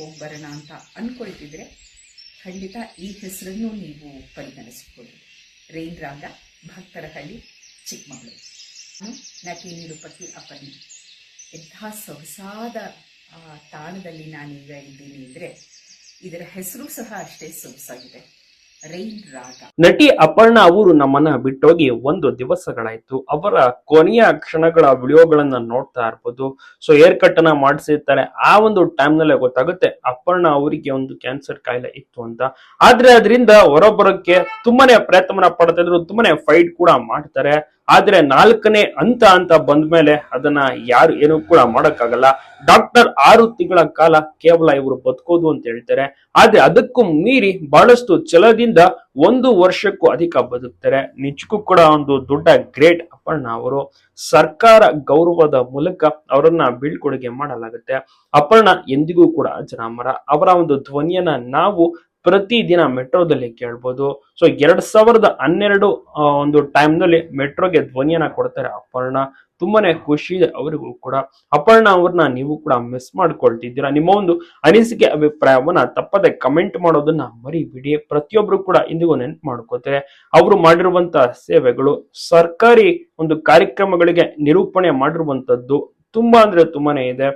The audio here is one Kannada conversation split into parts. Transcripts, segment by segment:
ಹೋಗಿ ಬರೋಣ ಅಂತ ಅಂದ್ಕೊಳ್ತಿದ್ರೆ ಖಂಡಿತ ಈ ಹೆಸರನ್ನು ನೀವು ಪರಿಗಣಿಸ್ಬೋದು. ರೈನ್ ರಾಗ ಭಕ್ತರಹಳ್ಳಿ, ಚಿಕ್ಕಮಗಳೂರು. ನಟಿ ನಿರುಪತಿ ಅಪರ್ಣಿ. ಎಂಥ ಸೊಗಸಾದ ತಾಣದಲ್ಲಿ ನಾನೀಗ ಇದ್ದೀನಿ ಅಂದರೆ ಇದರ ಹೆಸರು ಸಹ ಅಷ್ಟೇ ಸೊಗಸಾಗಿದೆ. ನಟಿ ಅಪರ್ಣ ಅವರು ನಮ್ಮನ್ನ ಬಿಟ್ಟೋಗಿ ಒಂದು ದಿವಸಗಳಾಯ್ತು. ಅವರ ಕೊನೆಯ ಕ್ಷಣಗಳ ವಿಡಿಯೋಗಳನ್ನ ನೋಡ್ತಾ ಇರ್ಬೋದು. ಸೊ ಏರ್ ಕಟ್ ಅನ್ನ ಮಾಡಿಸಿರ್ತಾರೆ. ಆ ಒಂದು ಟೈಮ್ ನಲ್ಲೇ ಗೊತ್ತಾಗುತ್ತೆ ಅಪರ್ಣ ಅವರಿಗೆ ಒಂದು ಕ್ಯಾನ್ಸರ್ ಕಾಯಿಲೆ ಇತ್ತು ಅಂತ. ಆದ್ರೆ ಅದರಿಂದ ಹೊರಬರೋಕೆ ತುಂಬಾನೇ ಪ್ರಯತ್ನ ಪಡ್ತಾ ಇದ್ರು. ತುಂಬಾನೇ ಫೈಟ್ ಕೂಡ ಮಾಡ್ತಾರೆ. ಆದ್ರೆ ನಾಲ್ಕನೇ ಹಂತ ಅಂತ ಬಂದ ಮೇಲೆ ಅದನ್ನ ಯಾರು ಏನು ಕೂಡ ಮಾಡೋಕ್ಕಾಗಲ್ಲ. ಡಾಕ್ಟರ್ ಆರು ತಿಂಗಳ ಕಾಲ ಕೇವಲ ಇವರು ಬದುಕೋದು ಅಂತ ಹೇಳ್ತಾರೆ. ಆದ್ರೆ ಅದಕ್ಕೂ ಮೀರಿ ಬಹಳಷ್ಟು ಛಲದಿಂದ ಒಂದು ವರ್ಷಕ್ಕೂ ಅಧಿಕ ಬದುಕ್ತಾರೆ. ನಿಜಕ್ಕೂ ಕೂಡ ಒಂದು ದೊಡ್ಡ ಗ್ರೇಟ್ ಅಪ್ಪಣ್ಣ ಅವರು. ಸರ್ಕಾರ ಗೌರವದ ಮೂಲಕ ಅವರನ್ನ ಬೀಳ್ಕೊಡುಗೆ ಮಾಡಲಾಗುತ್ತೆ. ಅಪರ್ಣ ಎಂದಿಗೂ ಕೂಡ ಅಜರಾಮರ. ಅವರ ಒಂದು ಧ್ವನಿಯನ್ನ ನಾವು ಪ್ರತಿದಿನ ಮೆಟ್ರೋದಲ್ಲಿ ಕೇಳ್ಬೋದು. ಸೊ ಎರಡ್ ಸಾವಿರದ ಹನ್ನೆರಡು ಒಂದು ಟೈಮ್ನಲ್ಲಿ ಮೆಟ್ರೋಗೆ ಧ್ವನಿಯನ್ನ ಕೊಡ್ತಾರೆ ಅಪರ್ಣ. ತುಂಬಾನೇ ಖುಷಿ ಇದೆ ಅವರಿಗೂ ಕೂಡ. ಅಪರ್ಣ ಅವ್ರನ್ನ ನೀವು ಕೂಡ ಮಿಸ್ ಮಾಡ್ಕೊಳ್ತಿದ್ದೀರಾ. ನಿಮ್ಮ ಒಂದು ಅನಿಸಿಕೆ ಅಭಿಪ್ರಾಯವನ್ನ ತಪ್ಪದೆ ಕಮೆಂಟ್ ಮಾಡೋದನ್ನ ಮರಿಬಿಡಿ. ಪ್ರತಿಯೊಬ್ರು ಕೂಡ ಇಂದಿಗೂ ನೆನ್ಪು ಮಾಡ್ಕೋತಾರೆ. ಅವರು ಮಾಡಿರುವಂತಹ ಸೇವೆಗಳು, ಸರ್ಕಾರಿ ಒಂದು ಕಾರ್ಯಕ್ರಮಗಳಿಗೆ ನಿರೂಪಣೆ ಮಾಡಿರುವಂತದ್ದು ತುಂಬಾ ಅಂದ್ರೆ ತುಂಬಾನೇ ಇದೆ.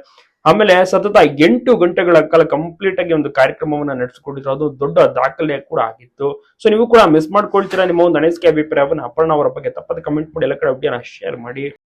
ಆಮೇಲೆ ಸತತ ಎಂಟು ಗಂಟೆಗಳ ಕಾಲ ಕಂಪ್ಲೀಟ್ ಆಗಿ ಒಂದು ಕಾರ್ಯಕ್ರಮವನ್ನ ನಡೆಸಿಕೊಂಡಿದ್ರು. ಅದು ದೊಡ್ಡ ದಾಖಲೆ ಕೂಡ ಆಗಿತ್ತು. ಸೊ ನೀವು ಕೂಡ ಮಿಸ್ ಮಾಡ್ಕೊಳ್ತೀರಾ ನಿಮ್ಮ ಒಂದು ಅನಿಸಿಕೆ, ಅಭಿಪ್ರಾಯವನ್ನು ಅಪರ್ಣ ಅವರ ಬಗ್ಗೆ ತಪ್ಪದ ಕಮೆಂಟ್ ಮಾಡಿ. ಎಲ್ಲ ಕಡೆ ಶೇರ್ ಮಾಡಿ.